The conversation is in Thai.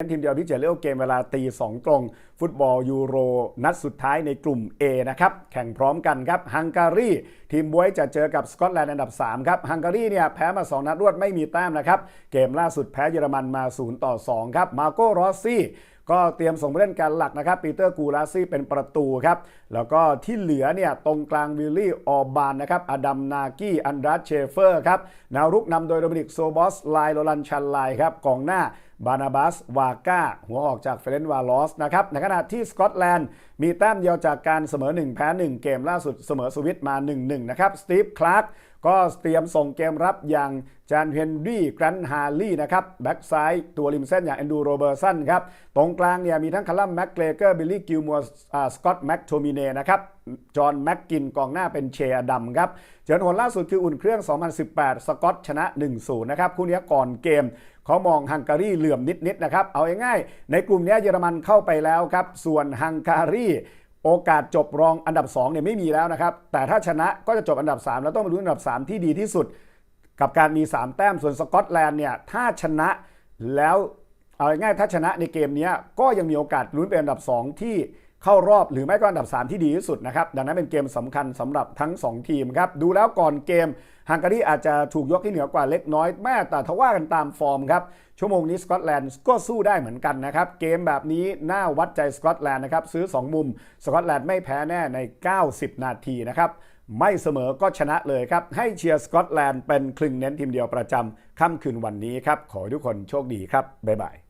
ทีมเดียวที่จะเลือกเกมเวลาตีสองตรง ฟุตบอลยูโร นัดสุดท้ายในกลุ่ม A นะครับ แข่งพร้อมกันครับฮังการีทีมบวยจะเจอกับสกอตแลนด์อันดับ 3 ครับฮังการีเนี่ยแพ้มา 2 นัดรวดไม่มีแต้มนะครับ เกมล่าสุดแพ้เยอรมันมา 0 ต่อ 2 ครับมาโกรอสซี่ ก็เตรียมส่งผู้เล่นการหลักนะครับปีเตอร์กูลาซี่เป็นประตูครับแล้วก็ที่เหลือเนี่ยตรงกลางวิลลี่ออบานนะครับอดัมนากี้อันดรัสเชเฟอร์ครับแนวรุกนำโดยโดมินิกโซบอสไลโลลันชันไลครับกองหน้าบานาบัส วาก้า หัวออกจากเฟรนวาลอสนะครับ ในขณะที่สกอตแลนด์มีแต้มเดียวจากการเสมอ 1 แพ้ 1 เกมล่าสุดเสมอสวิตมา 1-1 นะครับ สตีฟ คลาร์กก็เตรียมส่งเกมรับอย่าง จานเฮนรี่กรันฮาร์ลีนะครับแบ็กซ้ายตัวริมเส้นอย่างแอนดูโรเบอร์สันครับตรงกลางเนี่ยมีทั้งคาลัมแม็กเกรเกอร์บิลลี่กิลมัวสกอตแม็กโทมิเน่นะครับจอห์นแม็กกินกองหน้าเป็นเชอดัมครับเจอผลล่าสุดคืออุ่นเครื่อง 2018 สกอตชนะ 1-0 นะครับคู่นี้ก่อนเกมเขามองฮังการีเหลื่อมนิดๆนะครับเอาง่ายๆในกลุ่มนี้เยอรมันเข้าไปแล้วครับส่วนฮังการีโอกาสจบรองอันดับ2เนี่ยไม่มีแล้วนะครับแต่ถ้าชนะก็จะจบอันดับ 3 แล้วต้องมาลุ้นอันดับ 3 ที่ดีที่สุด กับการมี 3 แต้มส่วนสกอตแลนด์เนี่ยถ้าชนะแล้วเอาง่ายถ้าชนะในเกมนี้ก็ยังมีโอกาสลุ้นเป็นอันดับ 2 ที่เข้ารอบหรือไม่ก็อันดับ 3 ที่ดีที่สุดนะครับ ดังนั้นเป็นเกมสำคัญสำหรับทั้ง 2 ทีมครับ ดูแล้วก่อนเกมฮังการีอาจจะถูกยกที่เหนือกว่าเล็กน้อยแม้แต่ทว่ากันตามฟอร์มครับ ชั่วโมงนี้สกอตแลนด์ก็สู้ได้เหมือนกันนะครับ เกมแบบนี้น่าวัดใจสกอตแลนด์นะครับ ซื้อ 2 มุมสกอตแลนด์ไม่แพ้แน่ใน 90 นาทีนะครับ ไม่เสมอก็ชนะเลยครับ ให้เชียร์สกอตแลนด์เป็นคลึงเน้นทีมเดียวประจำค่ำคืนวันนี้ครับ ขอให้ทุกคนโชคดีครับ บ๊ายบาย